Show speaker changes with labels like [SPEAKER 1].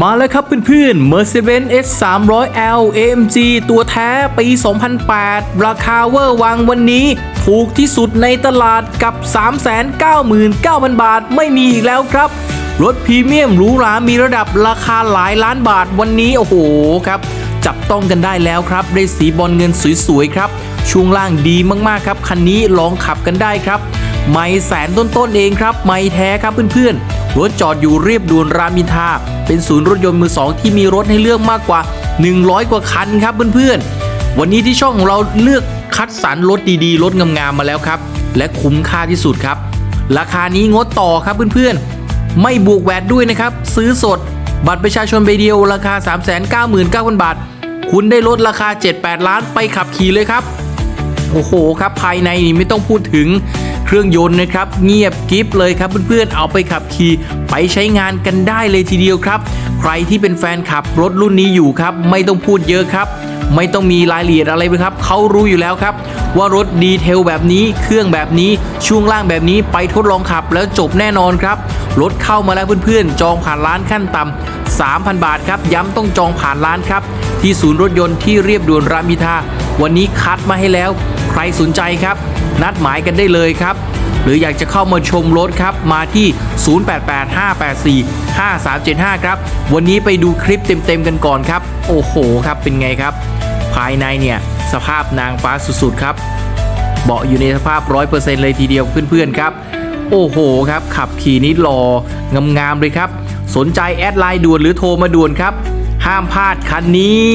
[SPEAKER 1] มาแล้วครับเพื่อนๆ Mercedes S 3 0 0 L AMG ตัวแท้ปี 2008 ราคาเวอร์วังวันนี้ ถูกที่สุดในตลาดกับ 399,000 บาทไม่มีอีกแล้วครับ รถพรีเมียมหรูหรามีระดับราคาหลายล้านบาทวันนี้ โอ้โหครับ จับต้องกันได้แล้วครับ ได้สีบอลเงินสวยๆครับ ช่วงล่างดีมากๆครับ คันนี้ลองขับกันได้ครับ ไม่แสนต้นๆเองครับ ไม่แท้ครับเพื่อนๆ รถจอดอยู่เรียบด่วนรามอินทาเป็นศูนย์รถยนต์มือสองที่มีรถให้เลือกมากกว่า 100 กว่าคันครับเพื่อนๆ วันนี้ที่ช่องของเราเลือกคัดสรรรถดีๆ รถงามๆมาแล้วครับ และคุ้มค่าที่สุดครับ ราคานี้งดต่อครับเพื่อนๆ ไม่บวกแวดด้วยนะครับ ซื้อสด บัตรประชาชนใบเดียวราคา 399,000 บาท คุณได้ลดราคา 7-8 ล้านไปขับขี่เลยครับ โอ้โหครับภายในนี่ไม่ต้องพูดถึงเครื่องยนต์นะครับ เงียบกริฟเลยครับเพื่อนๆเอาไปขับขี่ไปใช้งานกันได้เลยทีเดียวครับ ใครที่เป็นแฟนขับรถรุ่นนี้อยู่ครับ ไม่ต้องพูดเยอะครับ ไม่ต้องมีรายละเอียดอะไรเลยครับเขารู้อยู่แล้วครับ ว่ารถดีเทลแบบนี้ เครื่องแบบนี้ช่วงล่างแบบนี้ไปทดลองขับแล้วจบแน่นอนครับรถเข้ามาแล้วเพื่อนๆ จองผ่านร้านขั้นต่ำ3,000 บาทครับย้ำต้องจองผ่านร้านครับที่ศูนย์รถยนต์ที่เรียบด่วนรามิทา วันนี้คัดมาให้แล้ว ใครสนใจครับ นัดหมายกันได้เลยครับ หรืออยากจะเข้ามาชมรถครับ มาที่ 0885845375 ครับ วันนี้ไปดูคลิปเต็มๆกันก่อนครับ โอ้โหครับเป็นไงครับ ภายในเนี่ยสภาพนางฟ้าสุดๆครับเบาะอยู่ในสภาพ 100%เลยทีเดียวเพื่อนๆครับ โอ้โหครับ ขับขี่นี้หล่องามๆเลยครับ สนใจแอดไลน์ด่วนหรือโทรมาด่วนครับ ห้ามพลาดคันนี้